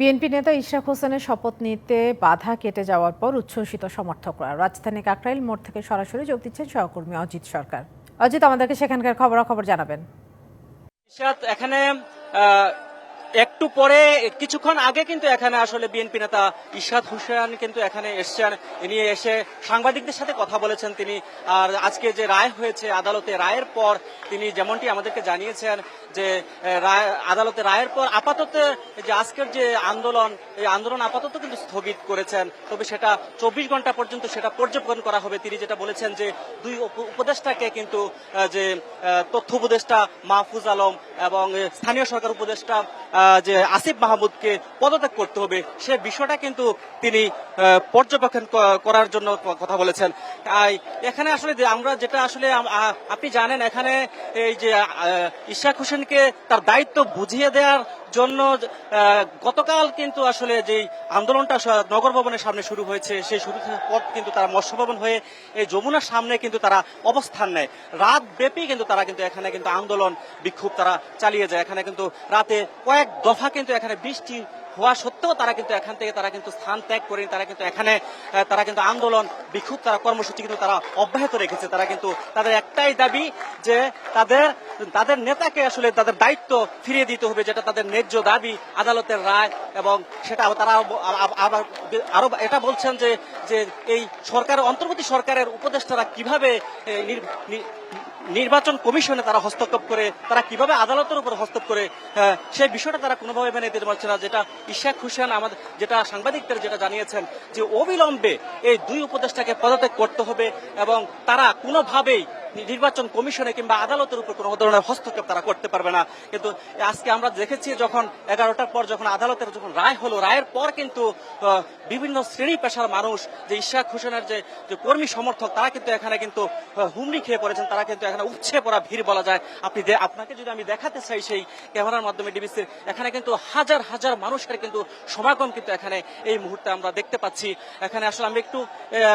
BNP নেতা ইশরাক হোসেনের শপথ নিতে বাধা কেটে যাওয়ার পর উচ্ছ্বসিত সমর্থকরা। রাজধানী কাকরাইল মোড় থেকে সরাসরি যোগ দিচ্ছেন সহকর্মী অজিত সরকার। অজিত, আমাদেরকে সেখানকার খবরাখবর জানাবেন। এখানে একটু পরে, কিছুক্ষণ আগে কিন্তু এখানে আসলে বিএনপি নেতা ইশরাত হোসেন কিন্তু এখানে এসছেন। ইনি এসে সাংবাদিকদের সাথে কথা বলেছেন তিনি। আর আজকে যে রায় হয়েছে আদালতে রায়ের পর তিনি যেমনটি আমাদেরকে জানিয়েছেন যে আদালতে রায়ের পর আপাতত যে আজকের যে আন্দোলন, এই আন্দোলন আপাতত কিন্তু স্থগিত করেছেন। তবে সেটা চব্বিশ ঘণ্টা পর্যন্ত সেটা পর্যবেক্ষণ করা হবে। তিনি যেটা বলেছেন যে, দুই উপ- উপদেষ্টাকে কিন্তু যে তথ্য উপদেষ্টা মাহফুজ আলম এবং স্থানীয় সরকার উপদেষ্টা যে আসিফ মাহমুদকে পদত্যাগ করতে হবে, সে বিষয়টা কিন্তু তিনি পর্যবেক্ষণ করার জন্য কথা বলেছেন। এখানে আসলে আমরা যেটা আসলে আপনি জানেন, এখানে এই যে ইশাক হোসেনকে তার দায়িত্ব বুঝিয়ে দেওয়ার জন্য গতকাল কিন্তু আসলে যে আন্দোলনটা নগর ভবনের সামনে শুরু হয়েছে, সেই শুরু পর কিন্তু তারা মৎস্য ভবন হয়ে এই যমুনার সামনে কিন্তু তারা অবস্থান নেয়। রাত ব্যাপী কিন্তু তারা কিন্তু এখানে কিন্তু আন্দোলন বিক্ষোভ তারা চালিয়ে যায়। এখানে কিন্তু রাতে কয়েক দফা কিন্তু এখানে বৃষ্টি হওয়া সত্ত্বেও তারা কিন্তু এখান থেকে তারা কিন্তু স্থান ত্যাগ করেনি, তারা কিন্তু এখানে তারা কিন্তু আন্দোলন, বিক্ষোভ, তারা কর্মসূচি কিন্তু তারা অব্যাহত রেখেছে। তারা কিন্তু তাদের একটাই দাবি যে তাদের তাদের নেতাকে আসলে তাদের দায়িত্ব ফিরিয়ে দিতে হবে, যেটা তাদের ন্যায্য দাবি, আদালতের রায় এবং সেটা তারা আব- আব- আবার আরও এটা বলছেন যে যে এই সরকার অন্তর্বর্তী সরকারের উপদেষ্টারা কীভাবে নির্বাচন কমিশনে তারা হস্তক্ষেপ করে তারা কীভাবে আদালতের উপর হস্তক্ষেপ করে আহ, সেই বিষয়টা তারা কোনোভাবে মেনে নিতে পারছে না। যেটা ইশাক হোসেন আমাদের যেটা সাংবাদিকদের যেটা জানিয়েছেন যে অবিলম্বে এই দুই উপদেষ্টাকে পদত্যাগ করতে হবে এবং তারা কোনোভাবেই নির্বাচন কমিশনে কিংবা আদালতের উপর কোনো ধরনের হস্তক্ষেপ তারা করতে পারবে না। কিন্তু আজকে আমরা দেখেছি যখন এগারোটার পর যখন আদালতের যখন রায় হলো, রায়ের পর কিন্তু বিভিন্ন শ্রেণি পেশার মানুষ, যে ইশাক হোসেনের যে কর্মী সমর্থক, তারা কিন্তু এখানে কিন্তু হুমড়ি খেয়ে পড়েছেন, তারা কিন্তু এখানে উচ্ছে পড়া ভিড় বলা যায়। আপনি আপনাকে যদি আমি দেখাতে চাই সেই ক্যামেরার মাধ্যমে ডিবিসির, এখানে কিন্তু হাজার হাজার মানুষের কিন্তু সমাগম কিন্তু এখানে এই মুহূর্তে আমরা দেখতে পাচ্ছি। এখানে আসলে আমি একটু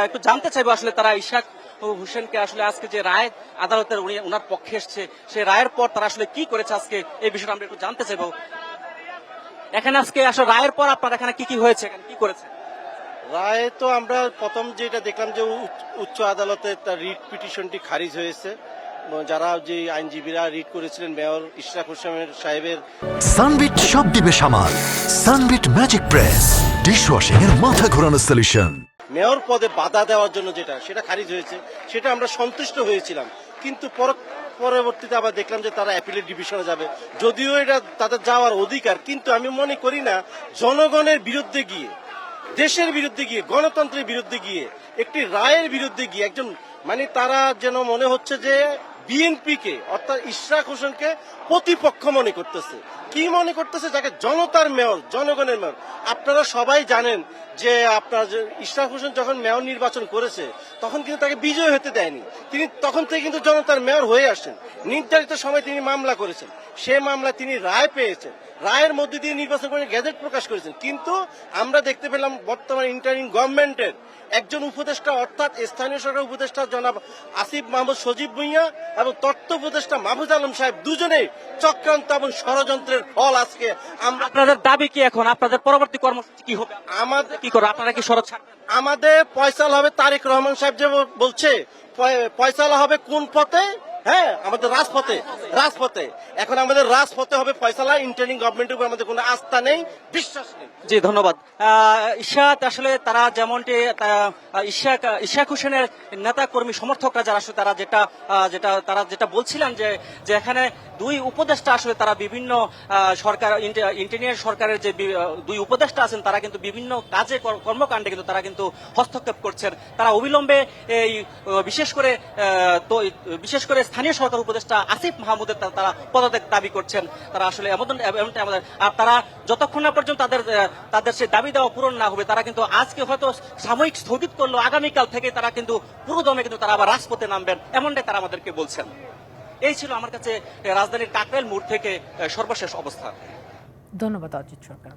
একটু জানতে চাইব আসলে তারা ইশাক হোসেনকে আসলে আজকে যে রায় আদালতের উনি ওনার পক্ষে এসছে সেই রায়ের পর তারা আসলে কি করেছে আজকে এই বিষয়টা আমরা একটু জানতে চাইব। এখানে আজকে আসলে রায়ের পর আপনার এখানে কি কি হয়েছে এখানে কি করেছে? রায়ে তো আমরা প্রথম যেটা দেখলাম যে উচ্চ- আদালতে তার রিট পিটিশনটি খারিজ হয়েছে। যারা যে আইনজীবীরা রিট করেছিলেন মেয়র ইশরাক হোসেনের সাহেবের সানবিট সব দিবে সামাল। Sunbit magic press dish dishwashing এর মাথা ঘোরানো সলিউশন মেয়র পদে বাধা দেওয়ার জন্য যেটা, সেটা খারিজ হয়েছে, সেটা আমরা সন্তুষ্ট হয়েছিলাম। কিন্তু পর- পরবর্তীতে আবার দেখলাম যে তারা অ্যাপিলের ডিভিশনে যাবে। যদিও এটা তাদের যাওয়ার অধিকার, কিন্তু আমি মনে করি না, জনগণের বিরুদ্ধে গিয়ে, দেশের বিরুদ্ধে গিয়ে, গণতন্ত্রের বিরুদ্ধে গিয়ে, একটি রায়ের বিরুদ্ধে গিয়ে একজন মানে তারা যেন মনে হচ্ছে যে বিএনপিকে, অর্থাৎ ইশরাক হোসেনকে প্রতিপক্ষ মনে করতেছে। কি মনে করতেছে? যাকে জনতার মেয়র, জনগণের মেয়র। আপনারা সবাই জানেন যে আপনার ইশরাক হোসেন যখন মেয়র নির্বাচন করেছে, তখন কিন্তু তাকে বিজয় হতে দেয়নি। তিনি তখন থেকে কিন্তু জনতার মেয়র হয়ে আসেন নির্ধারিত সময় তিনি মামলা করেছেন। সে মামলায় তিনি রায় পেয়েছেন। রায়ের মধ্যে দিয়ে নির্বাচন করে গেজেট প্রকাশ করেছেন। কিন্তু আমরা দেখতে পেলাম বর্তমান ইন্টারিং গভর্নমেন্টের একজন উপদেষ্টা অর্থাৎ স্থানীয় সরকার উপদেষ্টা জনাব আসিফ মাহমুদ সজীব ভুইয়া এবং তত্ত্ব উপদেষ্টা মাহফুজ আলম সাহেব দুজনে চক্রান্ত এবং ষড়যন্ত্রের ফল আজকে আমরা আপনাদের দাবি কি এখন? আপনাদের পরবর্তী কর্মসূচি কি হবে? আমাদের কি করো আপনারা কি ছাড়বেন? আমাদের পয়সাল হবে তারেক রহমান সাহেব যে বলছে পয়সালা হবে কোন পথে? হ্যাঁ আমাদের রাজপথে রাজপথে। এখন আমাদের রাজপথে হবে ফয়সালা ইন্টারিং গভর্নমেন্টের উপর আমাদের কোনো আস্থা নেই বিশ্বাস নেই। জি ধন্যবাদ। ইশাক আসলে তারা যেমনটি আহ, ইশাক ইশাক হোসেনের নেতা কর্মী সমর্থকরা যারা আসলে তারা যেটা যেটা তারা যেটা বলছিলেন যে যে এখানে দুই উপদেষ্টা আসলে তারা বিভিন্ন সরকার ইন্টারনিয়ার সরকারের যে দুই উপদেষ্টা আছেন তারা কিন্তু বিভিন্ন কাজে কর্মকাণ্ডে কিন্তু তারা কিন্তু হস্তক্ষেপ করছেন। তারা অবিলম্বে এই বিশেষ করে বিশেষ করে স্থানীয় সরকার উপদেষ্টা আসিফ মাহমুদের তারা পদত্যাগ দাবি করছেন। তারা আসলে এমন আমাদের আর তারা যতক্ষণ না পর্যন্ত তাদের তাদের সে দাবি দেওয়া পূরণ না হবে, তারা কিন্তু আজকে হয়তো সাময়িক স্থগিত করল, আগামীকাল থেকে তারা কিন্তু পুরো দমে কিন্তু তারা আবার রাজপথে নামবেন, এমনটাই তারা আমাদেরকে বলছেন। এই ছিল আমার কাছে রাজধানীর কাকরাইল মোড় থেকে সর্বশেষ অবস্থা। ধন্যবাদ অজিত সরকার।